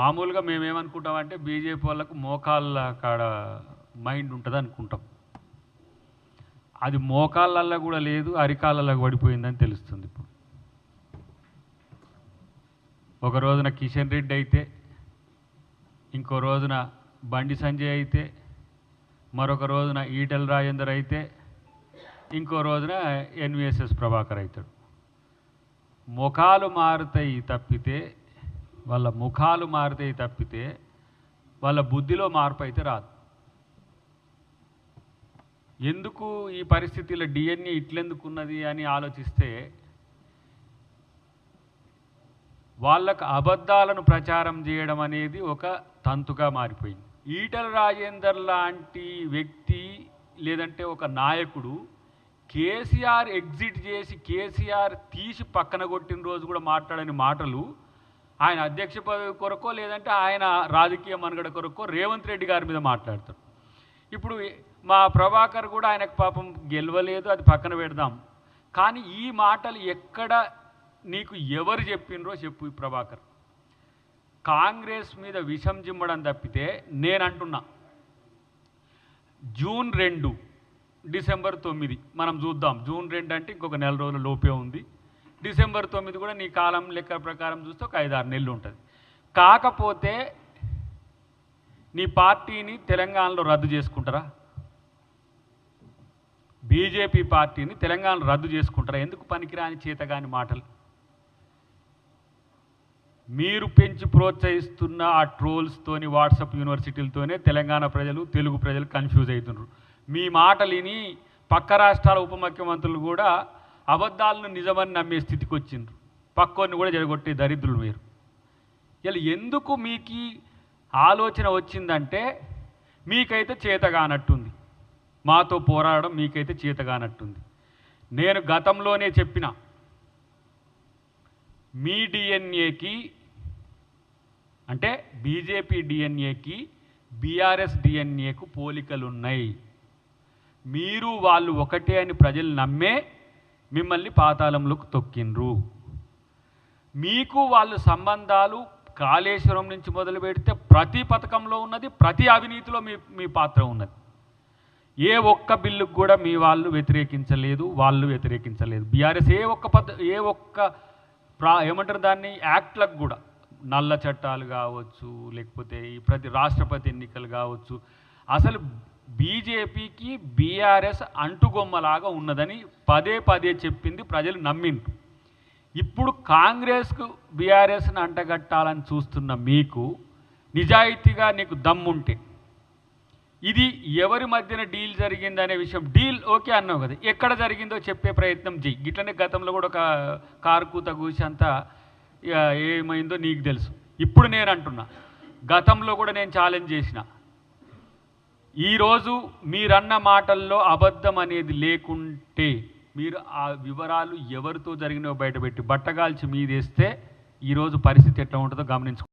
మామూలుగా మేమేమనుకుంటామంటే బీజేపీ వాళ్ళకు మోకాళ్ళ కాడ మైండ్ ఉంటుంది అనుకుంటాం. అది మోకాళ్ళల్లో కూడా లేదు అరికాళ్ళల్లో పడిపోయిందని తెలుస్తుంది ఇప్పుడు. ఒక రోజున కిషన్ రెడ్డి అయితే ఇంకో రోజున బండి సంజయ్ అయితే మరొక రోజున ఈటెల రాజేందర్ అయితే ఇంకో రోజున ఎన్విఎస్ఎస్ ప్రభాకర్ అవుతాడు. ముఖాలు మారుతాయి తప్పితే వాళ్ళ ముఖాలు మారుతాయి తప్పితే వాళ్ళ బుద్ధిలో మార్పు అయితే రాదు. ఎందుకు ఈ పరిస్థితిలో డిఎన్ఏ ఇట్లెందుకు ఉన్నది అని ఆలోచిస్తే వాళ్ళకు అబద్ధాలను ప్రచారం చేయడం అనేది ఒక తంతుగా మారిపోయింది. ఈటల రాజేందర్ లాంటి వ్యక్తి లేదంటే ఒక నాయకుడు కేసీఆర్ ఎగ్జిట్ చేసి కేసీఆర్ తీసి పక్కన కొట్టిన రోజు కూడా మాట్లాడని మాటలు ఆయన అధ్యక్ష పదవి కొరకో లేదంటే ఆయన రాజకీయ మనుగడ కొరకో రేవంత్ రెడ్డి గారి మీద మాట్లాడతారు. ఇప్పుడు మా ప్రభాకర్ కూడా ఆయనకు పాపం గెలవలేదు అది పక్కన పెడదాం. కానీ ఈ మాటలు ఎక్కడ నీకు ఎవరు చెప్పినరో చెప్పు ప్రభాకర్. కాంగ్రెస్ మీద విషం జిమ్మడం తప్పితే నేను అంటున్నా జూన్ రెండు డిసెంబర్ తొమ్మిది మనం చూద్దాం. జూన్ రెండు అంటే ఇంకొక నెల రోజుల లోపే ఉంది. డిసెంబర్ తొమ్మిది కూడా నీ కాలం లెక్క ప్రకారం చూస్తే ఒక ఐదారు నెలలు ఉంటుంది. కాకపోతే నీ పార్టీని తెలంగాణలో రద్దు చేసుకుంటారా? బీజేపీ పార్టీని తెలంగాణలో రద్దు చేసుకుంటారా? ఎందుకు పనికిరాని చేతగాని మాటలు? మీరు పెంచి ప్రోత్సహిస్తున్న ఆ ట్రోల్స్తోని వాట్సాప్ యూనివర్సిటీలతోనే తెలంగాణ ప్రజలు తెలుగు ప్రజలు కన్ఫ్యూజ్ అవుతున్నారు. మీ మాటలిని పక్క రాష్ట్రాల ఉప ముఖ్యమంత్రులు కూడా అబద్ధాలను నిజమని నమ్మే స్థితికి వచ్చిండ్రు. పక్కోని కూడా జరగొట్టే దరిద్రులు మీరు ఇలా ఎందుకు మీకు ఆలోచన వచ్చిందంటే మీకైతే చేతగానట్టుంది. మాతో పోరాడడం మీకైతే చేతగానట్టుంది. నేను గతంలోనే చెప్పిన మీ డిఎన్ఏకి అంటే బీజేపీ డిఎన్ఏకి బీఆర్ఎస్ డిఎన్ఏకు పోలికలు ఉన్నాయి మీరు వాళ్ళు ఒకటే అని ప్రజలు నమ్మే మిమ్మల్ని పాతాళంలోకి తొక్కిండ్రు. మీకు వాళ్ళు సంబంధాలు కాళేశ్వరం నుంచి మొదలు పెడితే ప్రతి పథకంలో ఉన్నది ప్రతి అవినీతిలో మీ మీ పాత్ర ఉన్నది. ఏ ఒక్క బిల్లుకు కూడా మీ వాళ్ళు వ్యతిరేకించలేదు వాళ్ళు వ్యతిరేకించలేదు. బీఆర్ఎస్ ఏ ఒక్క పద ఏ ఒక్క ప్రా ఏమంటారు దాన్ని? యాక్ట్లకు కూడా. నల్ల చట్టాలు కావచ్చు లేకపోతే ఈ ప్రతి రాష్ట్రపతి ఎన్నికలు కావచ్చు. అసలు బీజేపీకి బీఆర్ఎస్ అంటుగొమ్మలాగా ఉన్నదని పదే పదే చెప్పింది ప్రజలు నమ్మిండ్రు. ఇప్పుడు కాంగ్రెస్కు బీఆర్ఎస్ను అంటగట్టాలని చూస్తున్న మీకు నిజాయితీగా నీకు దమ్ముంటే ఇది ఎవరి మధ్యన డీల్ జరిగిందనే విషయం. డీల్ ఓకే అన్నావు కదా ఎక్కడ జరిగిందో చెప్పే ప్రయత్నం చెయ్యి. గిట్లనే గతంలో కూడా ఒక కారు కూత కూసి అంతా ఇక ఏమైందో నీకు తెలుసు. ఇప్పుడు నేను అంటున్నా గతంలో కూడా నేను ఛాలెంజ్ చేసిన ఈరోజు మీరన్న మాటల్లో అబద్ధం అనేది లేకుంటే మీరు ఆ వివరాలు ఎవరితో జరిగినో బయటపెట్టి బట్టగాల్చి మీదేస్తే ఈరోజు పరిస్థితి ఎట్లా ఉంటుందో గమనించుకో